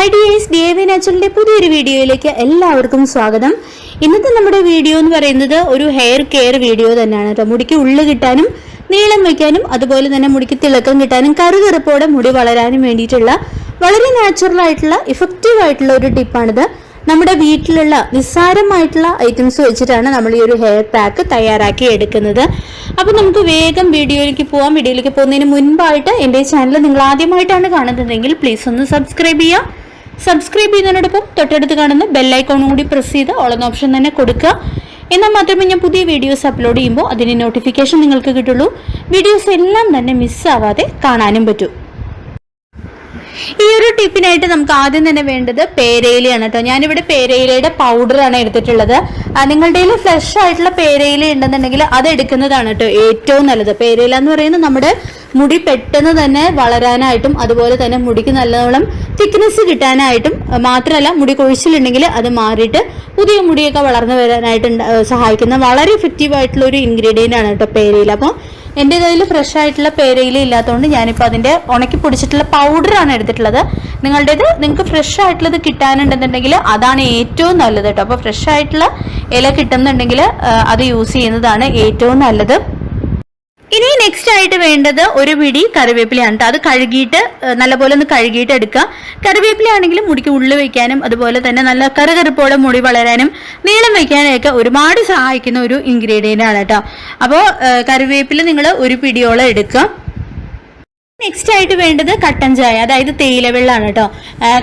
Hi dears D A V നാച്ചുറലിന്റെ പുതിയൊരു വീഡിയോയിലേക്ക് എല്ലാവർക്കും സ്വാഗതം. ഇന്നത്തെ നമ്മുടെ വീഡിയോ എന്ന് പറയുന്നത് ഒരു ഹെയർ കെയർ വീഡിയോ തന്നെയാണ് കേട്ടോ. മുടിക്ക് ഉള്ളു കിട്ടാനും നീളം വയ്ക്കാനും അതുപോലെ തന്നെ മുടിക്ക് തിളക്കം കിട്ടാനും കറുകറുപ്പോടെ മുടി വളരാനും വേണ്ടിയിട്ടുള്ള വളരെ നാച്ചുറൽ ആയിട്ടുള്ള ഇഫക്റ്റീവ് ആയിട്ടുള്ള ഒരു ടിപ്പാണിത് നമ്മുടെ വീട്ടിലുള്ള നിസ്സാരമായിട്ടുള്ള ഐറ്റംസ് വെച്ചിട്ടാണ് നമ്മൾ ഈ ഒരു ഹെയർ പാക്ക് തയ്യാറാക്കി എടുക്കുന്നത്. അപ്പോൾ നമുക്ക് വേഗം വീഡിയോയിലേക്ക് പോകാം വീഡിയോയിലേക്ക് പോകുന്നതിന് മുൻപായിട്ട് എന്റെ ചാനൽ നിങ്ങൾ ആദ്യമായിട്ടാണ് കാണുന്നതെങ്കിൽ പ്ലീസ് ഒന്ന് സബ്സ്ക്രൈബ് ചെയ്യാം സബ്സ്ക്രൈബ് ചെയ്യുന്നതിനോടൊപ്പം തൊട്ടടുത്ത് കാണുന്ന ബെല്ലൈക്കോണും കൂടി പ്രസ് ചെയ്ത് ഓളെന്ന ഓപ്ഷൻ തന്നെ കൊടുക്കുക. എന്നാൽ മാത്രമേ ഞാൻ പുതിയ വീഡിയോസ് അപ്ലോഡ് ചെയ്യുമ്പോൾ അതിന് നോട്ടിഫിക്കേഷൻ നിങ്ങൾക്ക് കിട്ടുള്ളൂ. വീഡിയോസ് എല്ലാം തന്നെ മിസ്സാവാതെ കാണാനും പറ്റൂ. ഈ ഒരു ടിപ്പിനായിട്ട് നമുക്ക് ആദ്യം തന്നെ വേണ്ടത് പേരയിലയാണ് കേട്ടോ. ഞാനിവിടെ പേരയിലയുടെ പൗഡറാണ് എടുത്തിട്ടുള്ളത്. നിങ്ങളുടെ കയ്യിൽ ഫ്രഷ് ആയിട്ടുള്ള പേരയില ഉണ്ടെന്നുണ്ടെങ്കിൽ അത് എടുക്കുന്നതാണ് കേട്ടോ ഏറ്റവും നല്ലത്. പേരയില എന്ന് പറയുന്നത് നമ്മുടെ മുടി പെട്ടെന്ന് തന്നെ വളരാനായിട്ടും അതുപോലെ തന്നെ മുടിക്ക് നല്ലോണം തിക്നെസ് കിട്ടാനായിട്ടും മാത്രമല്ല മുടി കൊഴിച്ചിലുണ്ടെങ്കിൽ അത് മാറിയിട്ട് പുതിയ മുടിയൊക്കെ വളർന്നു വരാനായിട്ട് സഹായിക്കുന്ന വളരെ എഫക്റ്റീവ് ആയിട്ടുള്ള ഒരു ഇൻഗ്രീഡിയന്റ് ആണ് കേട്ടോ പേരയിൽ അപ്പോൾ എന്റെ കയ്യിൽ ഫ്രഷ് ആയിട്ടുള്ള പേരയില ഇല്ലാത്തതുകൊണ്ട് ഞാനിപ്പോൾ അതിന്റെ ഉണക്കി പൊടിച്ചിട്ടുള്ള പൗഡറാണ് എടുത്തിട്ടുള്ളത്. നിങ്ങളുടേത് നിങ്ങൾക്ക് ഫ്രഷ് ആയിട്ടുള്ളത് കിട്ടാനുണ്ടെന്നുണ്ടെങ്കിൽ അതാണ് ഏറ്റവും നല്ലത് കേട്ടോ. അപ്പോൾ ഫ്രഷ് ആയിട്ടുള്ള ഇല കിട്ടുന്നുണ്ടെങ്കിൽ അത് യൂസ് ചെയ്യുന്നതാണ് ഏറ്റവും നല്ലത്. ഇനി നെക്സ്റ്റ് ആയിട്ട് വേണ്ടത് ഒരു പിടി കറിവേപ്പിലയാണ്. അത് കഴുകിയിട്ട് നല്ലപോലെ ഒന്ന് കഴുകിയിട്ട് എടുക്കുക. കറിവേപ്പില ആണെങ്കിലും മുടിക്ക് ഉള്ളു വെക്കാനും അതുപോലെ തന്നെ നല്ല കറുകറുപ്പോടെ മുടി വളരാനും നീളം വെക്കാനൊക്കെ ഒരുപാട് സഹായിക്കുന്ന ഒരു ഇൻഗ്രീഡിയന്റ് ആണ് കേട്ടോ അപ്പോൾ കറിവേപ്പില നിങ്ങൾ ഒരു പിടിയോളം എടുക്കുക. നെക്സ്റ്റ് ആയിട്ട് വേണ്ടത് കട്ടൻ ചായ. അതായത് തേയില വെള്ളമാണ് കേട്ടോ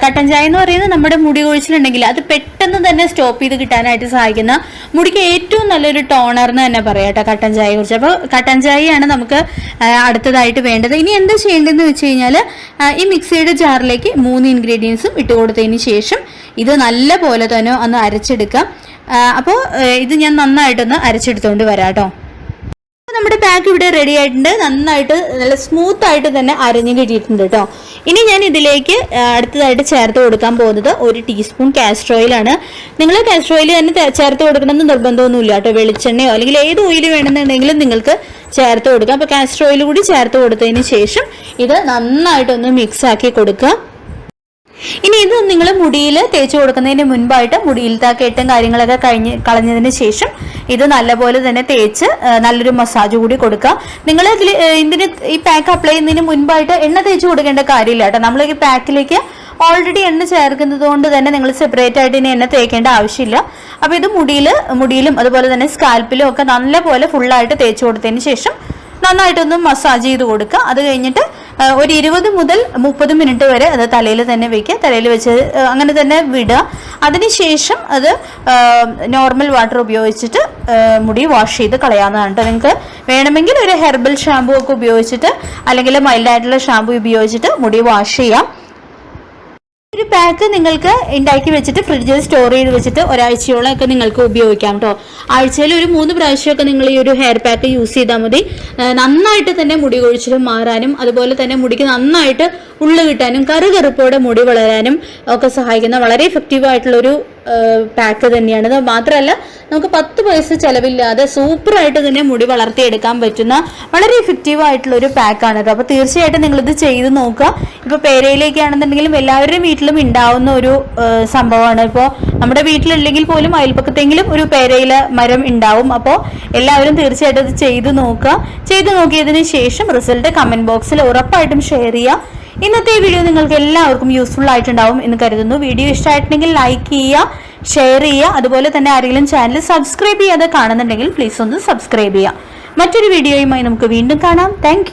കട്ടൻ ചായ എന്ന് പറയുന്നത് നമ്മുടെ മുടി കൊഴിച്ചിലുണ്ടെങ്കിൽ അത് പെട്ടെന്ന് തന്നെ സ്റ്റോപ്പ് ചെയ്ത് കിട്ടാനായിട്ട് സഹായിക്കുന്ന മുടിക്ക് ഏറ്റവും നല്ലൊരു ടോണർ എന്ന് തന്നെ പറയാം കേട്ടോ കട്ടൻ ചായയെ കുറിച്ച്. അപ്പോൾ കട്ടൻ ചായയാണ് നമുക്ക് അടുത്തതായിട്ട് വേണ്ടത്. ഇനി എന്താ ചെയ്യേണ്ടതെന്ന് വെച്ച് കഴിഞ്ഞാൽ ഈ മിക്സിയുടെ ജാറിലേക്ക് മൂന്ന് ഇൻഗ്രീഡിയൻസും ഇട്ട് കൊടുത്തതിന് ശേഷം ഇത് നല്ല പോലെ തന്നെ ഒന്ന് അരച്ചെടുക്കാം. അപ്പോൾ ഇത് ഞാൻ നന്നായിട്ടൊന്ന് അരച്ചെടുത്തുകൊണ്ട് വരാം കേട്ടോ നമ്മുടെ പാക്ക് ഇവിടെ റെഡി ആയിട്ടുണ്ട്. നന്നായിട്ട് നല്ല സ്മൂത്ത് ആയിട്ട് തന്നെ അരഞ്ഞു കിട്ടിയിട്ടുണ്ട് കേട്ടോ ഇനി ഞാൻ ഇതിലേക്ക് അടുത്തതായിട്ട് ചേർത്ത് കൊടുക്കാൻ പോകുന്നത് ഒരു ടീസ്പൂൺ കാസ്റ്റർ ഓയിലാണ് നിങ്ങൾ കാസ്റ്റർ ഓയിൽ തന്നെ ചേർത്ത് കൊടുക്കണമെന്ന് നിർബന്ധമൊന്നുമില്ല കേട്ടോ വെളിച്ചെണ്ണയോ അല്ലെങ്കിൽ ഏത് ഓയിൽ വേണമെന്നുണ്ടെങ്കിലും നിങ്ങൾക്ക് ചേർത്ത് കൊടുക്കാം. അപ്പോൾ കാസ്റ്റർ ഓയിൽ കൂടി ചേർത്ത് കൊടുത്തതിന് ശേഷം ഇത് നന്നായിട്ടൊന്ന് മിക്സ് ആക്കി കൊടുക്കുക. ഇനി ഇത് നിങ്ങൾ മുടിയിൽ തേച്ച് കൊടുക്കുന്നതിന് മുൻപായിട്ട് മുടിയിൽ കെട്ടും കാര്യങ്ങളൊക്കെ കഴിഞ്ഞ് കളഞ്ഞതിന് ശേഷം ഇത് നല്ലപോലെ തന്നെ തേച്ച് നല്ലൊരു മസാജ് കൂടി കൊടുക്കുക. നിങ്ങൾ ഇതിൽ ഇതിന് ഈ പാക്ക് അപ്ലൈ ചെയ്യുന്നതിന് മുൻപായിട്ട് എണ്ണ തേച്ച് കൊടുക്കേണ്ട കാര്യമില്ല കേട്ടോ. നമ്മൾ ഈ പാക്കിലേക്ക് ഓൾറെഡി എണ്ണ ചേർക്കുന്നത് കൊണ്ട് തന്നെ നിങ്ങൾ സെപ്പറേറ്റ് ആയിട്ട് ഇനി എണ്ണ തേക്കേണ്ട ആവശ്യമില്ല. അപ്പോൾ ഇത് മുടിയിൽ മുടിയിലും അതുപോലെ തന്നെ സ്കാൽപ്പിലും ഒക്കെ നല്ലപോലെ ഫുള്ളായിട്ട് തേച്ച് കൊടുത്തതിന് ശേഷം നന്നായിട്ടൊന്ന് മസാജ് ചെയ്ത് കൊടുക്കുക. അത് കഴിഞ്ഞിട്ട് ഒരു ഇരുപത് മുതൽ മുപ്പത് മിനിറ്റ് വരെ അത് തലയിൽ തന്നെ വെക്കുക. തലയിൽ വെച്ച് അങ്ങനെ തന്നെ വിടുക. അതിനുശേഷം അത് നോർമൽ വാട്ടർ ഉപയോഗിച്ചിട്ട് മുടി വാഷ് ചെയ്ത് കളയാവുന്നതാണ് കേട്ടോ നിങ്ങൾക്ക് വേണമെങ്കിൽ ഒരു ഹെർബൽ ഷാമ്പു ഒക്കെ ഉപയോഗിച്ചിട്ട് അല്ലെങ്കിൽ മൈൽഡായിട്ടുള്ള ഷാമ്പു ഉപയോഗിച്ചിട്ട് മുടി വാഷ് ചെയ്യാം. പാക്ക് നിങ്ങൾക്ക് ഉണ്ടാക്കി വെച്ചിട്ട് ഫ്രിഡ്ജിൽ സ്റ്റോർ ചെയ്ത് വെച്ചിട്ട് ഒരാഴ്ചയോളം ഒക്കെ നിങ്ങൾക്ക് ഉപയോഗിക്കാം കേട്ടോ ആഴ്ചയിൽ ഒരു മൂന്ന് പ്രാവശ്യമൊക്കെ നിങ്ങൾ ഈ ഒരു ഹെയർ പാക്ക് യൂസ് ചെയ്താൽ മതി. നന്നായിട്ട് തന്നെ മുടി കൊഴിച്ചിലും മാറാനും അതുപോലെ തന്നെ മുടിക്ക് നന്നായിട്ട് ഉള്ളു കിട്ടാനും കറുകറുപ്പോടെ മുടി വളരാനും ഒക്കെ സഹായിക്കുന്ന വളരെ എഫക്റ്റീവ് ആയിട്ടുള്ള ഒരു പാക്ക് തന്നെയാണ്. മാത്രമല്ല നമുക്ക് പത്ത് പൈസ ചിലവില്ലാതെ സൂപ്പറായിട്ട് തന്നെ മുടി വളർത്തിയെടുക്കാൻ പറ്റുന്ന വളരെ എഫക്റ്റീവ് ആയിട്ടുള്ള ഒരു പാക്കാണ് കേട്ടോ അപ്പോൾ തീർച്ചയായിട്ടും നിങ്ങൾ ഇത് ചെയ്ത് നോക്കുക. ഇപ്പോൾ പേരയിലേക്കാണെന്നുണ്ടെങ്കിലും എല്ലാവരുടെയും വീട്ടിലും ഉണ്ടാവുന്ന ഒരു സംഭവമാണ്. ഇപ്പോൾ നമ്മുടെ വീട്ടിലില്ലെങ്കിൽ പോലും അയൽപ്പക്കത്തെങ്കിലും ഒരു പേരയില മരം ഉണ്ടാവും അപ്പോൾ എല്ലാവരും തീർച്ചയായിട്ടും ഇത് ചെയ്ത് നോക്കുക. ചെയ്ത് നോക്കിയതിന് ശേഷം റിസൾട്ട് കമന്റ് ബോക്സിൽ ഉറപ്പായിട്ടും ഷെയർ ചെയ്യുക. ഇന്നത്തെ ഈ വീഡിയോ നിങ്ങൾക്ക് എല്ലാവർക്കും യൂസ്ഫുൾ ആയിട്ടുണ്ടാവും എന്ന് കരുതുന്നു. വീഡിയോ ഇഷ്ടമായിട്ടുണ്ടെങ്കിൽ ലൈക്ക് ചെയ്യുക ഷെയർ ചെയ്യുക. അതുപോലെ തന്നെ ആരെങ്കിലും ചാനൽ സബ്സ്ക്രൈബ് ചെയ്യാതെ കാണുന്നുണ്ടെങ്കിൽ പ്ലീസ് ഒന്ന് സബ്സ്ക്രൈബ് ചെയ്യുക. മറ്റൊരു വീഡിയോയുമായി നമുക്ക് വീണ്ടും കാണാം. താങ്ക്